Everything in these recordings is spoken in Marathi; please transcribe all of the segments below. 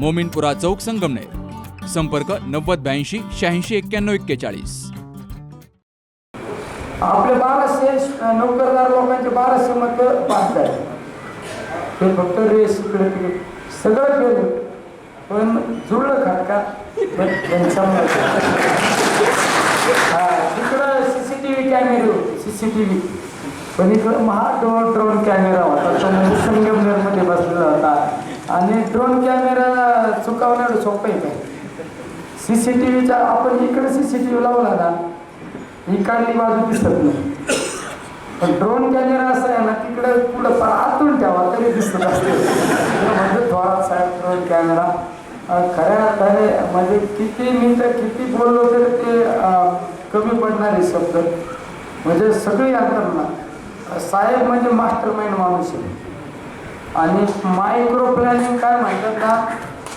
मोमिनपुरा चौक संगमनेर. संपर्क नव्वद ब्याऐंशी शहाऐंशी एक्क्याण्णव एक्केचाळीस. आपले बाराशे नोकरदार लोकांचे बाराशे मत पास झाले ते फक्त रेस इकडे तिकडे सगळं केलं पण जुळलं खात का? पण त्यांच्यामुळे हा तिकडं सी सी टी व्ही कॅमेरे सी सी टी व्ही पण इकडं महा ड्रोन ड्रोन कॅमेरा होता. तो म्हणजे संगमनेरमध्ये बसलेला होता. आणि ड्रोन कॅमेरा चुकावणं सोपं आहे. काय सी सी टी व्हीचा आपण इकडे सी सी टी व्ही लावला ना इकडली बाजू दिसत नाही. पण ड्रोन कॅमेरा असा आहे ना तिकडे पुढं फार आतून ठेवा तरी दिसत असते. म्हणजे थोडा साहेब ड्रोन कॅमेरा खऱ्या अर्थाने म्हणजे किती मिनिटं किती बोललो तरी ते कमी पडणारे शब्द. म्हणजे सगळी अंतरणा साहेब म्हणजे मास्टर माइंड माणूस आहे. आणि मायक्रो प्लॅनिंग काय म्हणतात ना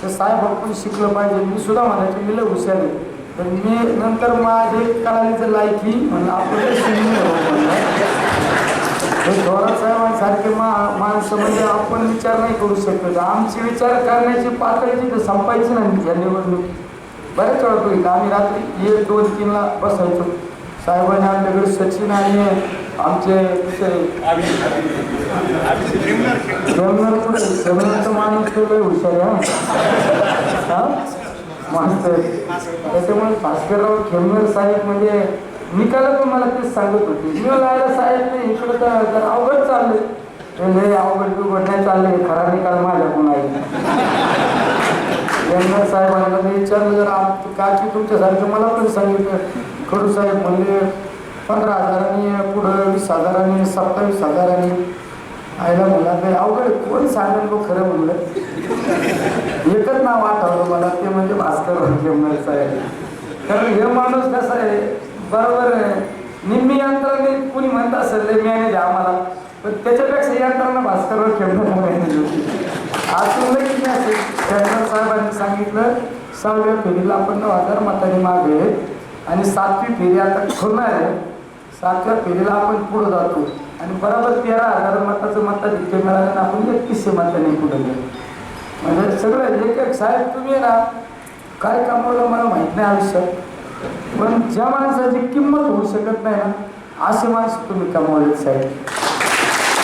ते साहेब आपण शिकलं पाहिजे. मी सुद्धा म्हणायचे मी लय हुशार आहे. तर मी नंतर माझे कलालीचं लायकी म्हणलं आपण ते शिकून थोरात साहेबांसारखे मा माणसं म्हणजे आपण विचार नाही करू शकत. आमची विचार करण्याची पातळी तर संपायची नाही या निवडणूक बऱ्याच वेळा होईल आम्ही रात्री एक दोन तीनला बसायचो. साहेबांनी आमच्याकडे सचिन आणि आमचे दुसरे माणूस तो काही हुशार आहे हा. माणूस त्याच्यामुळे भास्करराव खेमनर साहेब म्हणजे निकाला पण मला तेच सांगत होते. मी लायला साहेब नाही इकडं तर अवघड चाललंय. ते लय अवघड बिवघड नाही चाललंय. खरा निकाल माझ्याकडून आहे खेमनर साहेबांना विचारलं जर आप काकी तुमच्यासारखं मला पण सांगितलं. कडू साहेब म्हणजे पंधरा हजारांनी पुढं वीस हजारांनी सत्तावीस हजारांनी आयला मला नाही अवघड कोण सांगेल गो खरं म्हणलं एकच नाव आठवलं मला ते म्हणजे भास्कर खेमनर साहेब. कारण हे माणूस कसं आहे बरोबर आहे. निम्मी यंत्राने कुणी म्हणत असेल लय मॅनेज आम्हाला. पण त्याच्यापेक्षा यंत्रांना भास्करवर खेळणं मॅनेज होती अजून किती असेल? त्यांना साहेबांनी सांगितलं सहाव्या फेरीला आपण नऊ हजार मताने मागे आणि सातवी फेरी आता खोलणार आहे. सातव्या फेरीला आपण पुढे जातो. आणि बरोबर तेरा हजार मताचं मताधिक्य मिळालं आपण एकतीसशे मताने पुढे गेलो. म्हणजे सगळं एक एक साहेब तुम्ही ना काय कमवलं मला माहीत नाही आयुष्यात. पण ज्या माणसाची किंमत होऊ शकत नाही ना असे माणसं तुम्ही कमावले साहेब.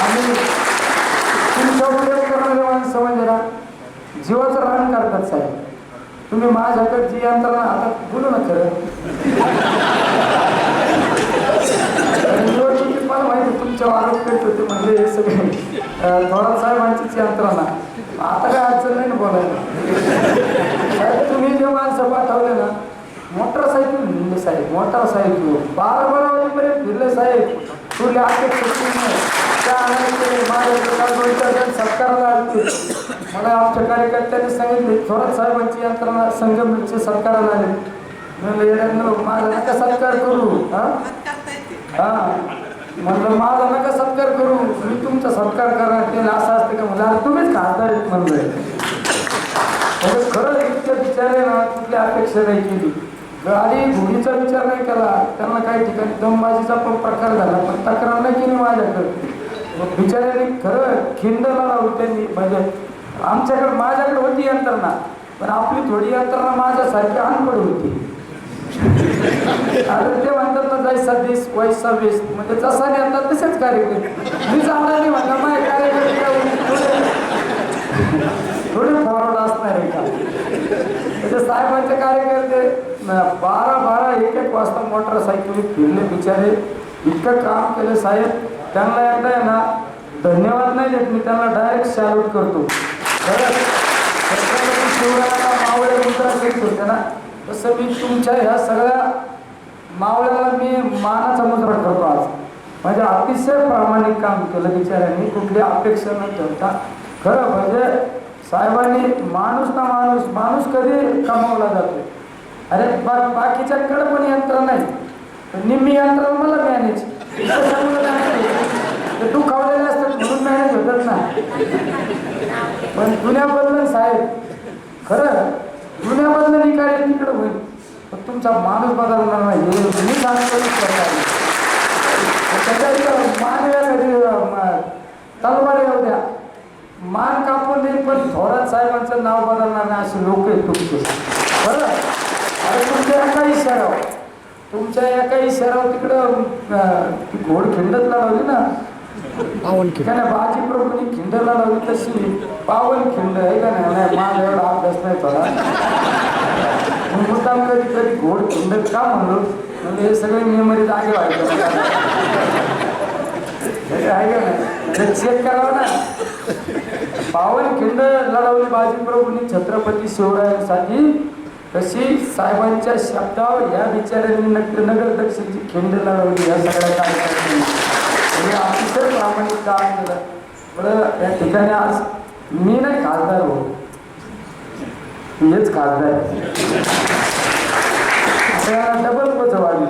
आणि तुमच्या उपयोग करणारे माणसं म्हणजे ना जीवाचं रान करतात साहेब. तुम्ही माझ्याकडे जी यंत्रणा आता बोलू ना खरं मला माहिती तुमच्या आरोप करत होते म्हणजे हे सगळे. थोरात साहेबांचीच यंत्रणा. आता काय अडचण नाही ना बोलायला? साहेब तुम्ही जे माणसं पाठवले ना मोटरसायकल फिरले साहेब मोटरसायकल. बारा बारा वाजेपर्यंत फिरले साहेब. तुला अपेक्षा त्या माझ्या मला आमच्या कार्यकर्त्यांनी सांगितले थोरात साहेबांची यंत्रणा संगमचे सरकारला आले. म्हणलं माझा नका सत्कार करू. हा? म्हणलं माझा नका सत्कार करू. मी तुमचा सत्कार करणार ते असं असतं का? म्हणलं अरे तुम्हीच खासदार आहेत म्हणलं म्हणजे खरंच इतक्या विचार आहे ना कुठल्या अपेक्षा नाही केली. आधी भूमीचा विचार नाही केला. त्यांना काही ठिकाणी दमबाजीचा पण प्रकार झाला पण तक्रार नाही केली माझ्याकडे. बिचाऱ्यांनी खरं खिंडला लावली त्यांनी. म्हणजे आमच्याकडे माझ्याकडे होती यंत्रणा पण आपली थोडी यंत्रणा माझ्यासारखी अनपड होती. अरे ते म्हणतात ना जाय सव्वीस वैसा सव्वीस. म्हणजे जसा नेतात तसेच कार्यक्रम मी जाणार नाही म्हणलं माझे कार्यकर्ते थोडे- फॉरवर्ड असणार आहे का? म्हणजे साहेबांचे कार्यकर्ते बारा बारा एक एक वाजता मोटरसायकली फिरले बिचारे. इतकं काम केलं साहेब. त्यांना एकदा आहे ना धन्यवाद नाही देत मी त्यांना डायरेक्ट सॅल्यूट करतो. खरंच शिवरायांना मावळे मुद्रा होते ना तसं मी तुमच्या ह्या सगळ्या मावळ्याला मी मानाचा मुद्रा करतो आज. म्हणजे अतिशय प्रामाणिक काम केलं बिचाऱ्यांनी कुठली अपेक्षा न ठेवता. खरं म्हणजे साहेबांनी माणूस ना माणूस माणूस कधी कमावला जातो? अरे बा बाकीच्याकडे पण यंत्र नाही. निम्मी यंत्र मला मॅनेज. ते दुखावलेले असतात म्हणून मॅनेज होतात ना. पण जुन्याबद्दल साहेब खरं जुन्याबद्दल काय तिकडं होईल. पण तुमचा माणूस बदलणार नाही हे मी सांगतो त्याच्या मान या कधी तलवार येऊ द्या. मान कापून देईल पण थोरात साहेबांचं नाव बदलणार नाही असे लोक आहेत तुमचे. बरं अरे तुमच्या काही सर तुमच्या एका इशारावर तिकडं अं, ती घोड खिंडत लढवली ना? त्याने बाजी प्रभूंनी खिंड लढवली तशी. पावन खिंड आहे का नाही? माझा एवढा अभ्यास नाही थोडा मी मुद्दाम कधी कधी घोड खिंड का म्हणलो? म्हणजे हे सगळे मेमरी जागे व्हायचे. आहे का नाही? चेक करावं ना. पावन खिंड लढवली बाजी प्रभूंनी छत्रपती शिवरायांसाठी. तशी साहेबांच्या शब्दावर या विचारांनी नग नगर दक्षिणची खिंड लढवली या सगळ्या कार्यक्रमांनी अतिशय प्रामाणिक काम केलं. बरं या ठिकाणी आज मी नाही खासदार हो. हेच खासदार आहे. डबल पच वाढली.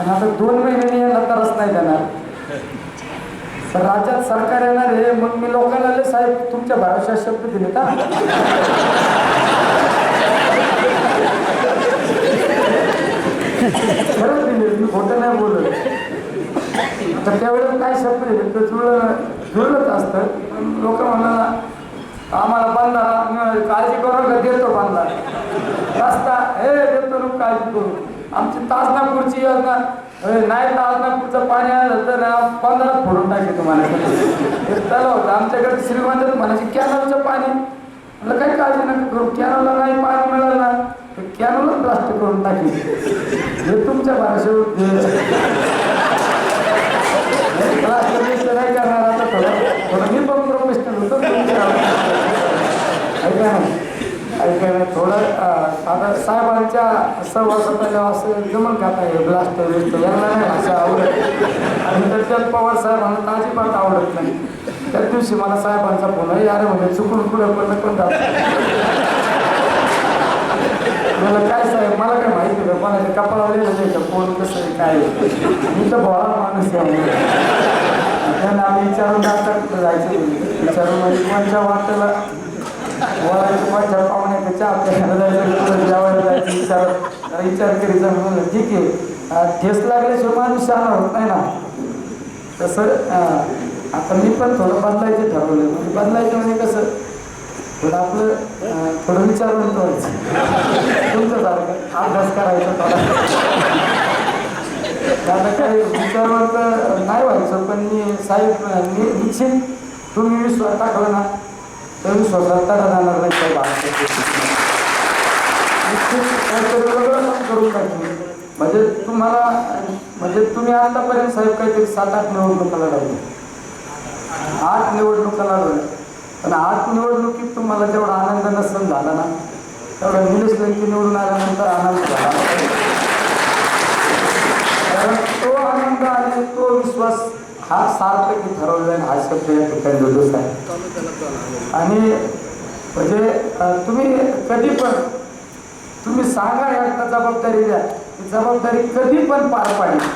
आणि आता दोन महिन्यांनी यांना तरच नाही देणार. तर राज्यात सरकार येणार हे मग मी लोकांना लय साहेब तुमच्या भरोशा शब्द दिले का खरंच दिले मी खोटं नाही बोलत. तर त्यावेळेस काय शब्द दिले तर जुळलं जुळलंच असतं. लोक म्हणाला आम्हाला बांधा काळजी करू का देतो बांधा रस्ता हे देतो लोक काळजी करू. आमची तासनापूरची योजना हे नाही तासनापूरचं पाणी आलं तर पंधरा फोडून टाके तुम्हाला. हे होतं. आमच्याकडे श्रीमंत म्हणायचे कॅनलचं पाणी. म्हटलं काही काळजी नका करू कॅनलला नाही पाणी मिळालं ना. तर ब्लास्ट करून टाकेल. हे तुमच्या भाषेवर म्हणजे नाही करणार आता थोडं. थोडं मी पण प्रोफेशनल होतो ऐका ना. ऐका ना थोडं आता साहेबांच्या सहवासात असं जमल खाता आहे हे ब्लास्ट बिस्ट यांना नाही भाषा आवडत. आणि त्याच्यात पवार साहेबांना अजिबात आवडत नाही. त्या दिवशी मला साहेबांचा फोन आहे यार म्हणजे चुकून पुढे पण पण जातो. मला काय साहेब मला काय माहिती का ते कपाळावर लिहिलं का कोण कसं आहे, काय आहे. मी तर भोळा माणूस आहे त्यांना आम्ही विचारून जातात कुठं जायचं विचारून म्हणजे कोणच्या वाटेला बोलायचं? कोणच्या पाहुण्याच्या चहा प्यायला जायचं? कुठं जेवायला जायचं? विचार. जरा विचार करीचा म्हणून ठीक आहे. अं, ठेस लागल्याशिवाय माणूस शहाणा होत नाही ना. तसं आता मी पण थोडं बदलायचं ठरवलं म्हणजे बदलायचं म्हणजे कसं पण आपलं थोडं विचारून करायचं. तुमचं सारखं अभ्यास करायचा थोडा. आता काही विचार तर नाही व्हायचं पण मी साहेब मी निश्चित तुम्ही विश्वास टाकला ना तर विश्वासात तडा जाणार नाही साहेब निश्चित करून पाहिजे म्हणजे तुम्हाला म्हणजे तुम्ही आतापर्यंत साहेब काहीतरी सात आठ निवडणुका लढवल्या. आठ निवडणुका लढवल्या. पण आठ निवडणुकीत तुम्हाला जेवढा आनंद नसन झाला ना तेवढा निलेश लंके निवडून आल्यानंतर आनंद झाला. कारण तो आनंद आणि तो विश्वास हा सार्थकी ठरवलेला आहे, हा शब्द या ठिकाणी दुरुस्त आहे. आणि म्हणजे तुम्ही कधी पण तुम्ही सांगा या जबाबदारी द्या. ती जबाबदारी कधी पण पार पाडली.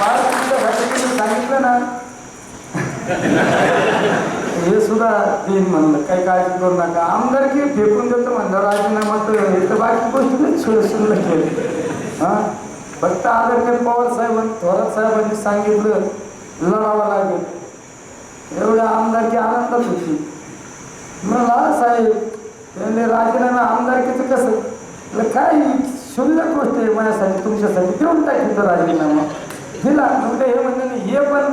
पार तुमच्यासाठी तुम्ही सांगितलं ना. हे सुद्धा देईन म्हणलं. काही काळजी करू नका. आमदारकी फेकून देतो म्हणलं. राजीनामा हे तर बाकी गोष्टी नाही शिव शिल्लक हां? फक्त आदरणीय पवार साहेबांनी थोरात साहेबांनी सांगितलं लढावं लागेल. एवढ्या आमदारकी आनंदात होती. म्हणला साहेब त्यांनी राजीनामा आमदारकीचं कसं? काय शून्य गोष्ट आहे माझ्यासाठी तुमच्यासाठी. देऊन टाकायचं राजीनामा. दिला. म्हणजे हे म्हणजे नाही, हे पण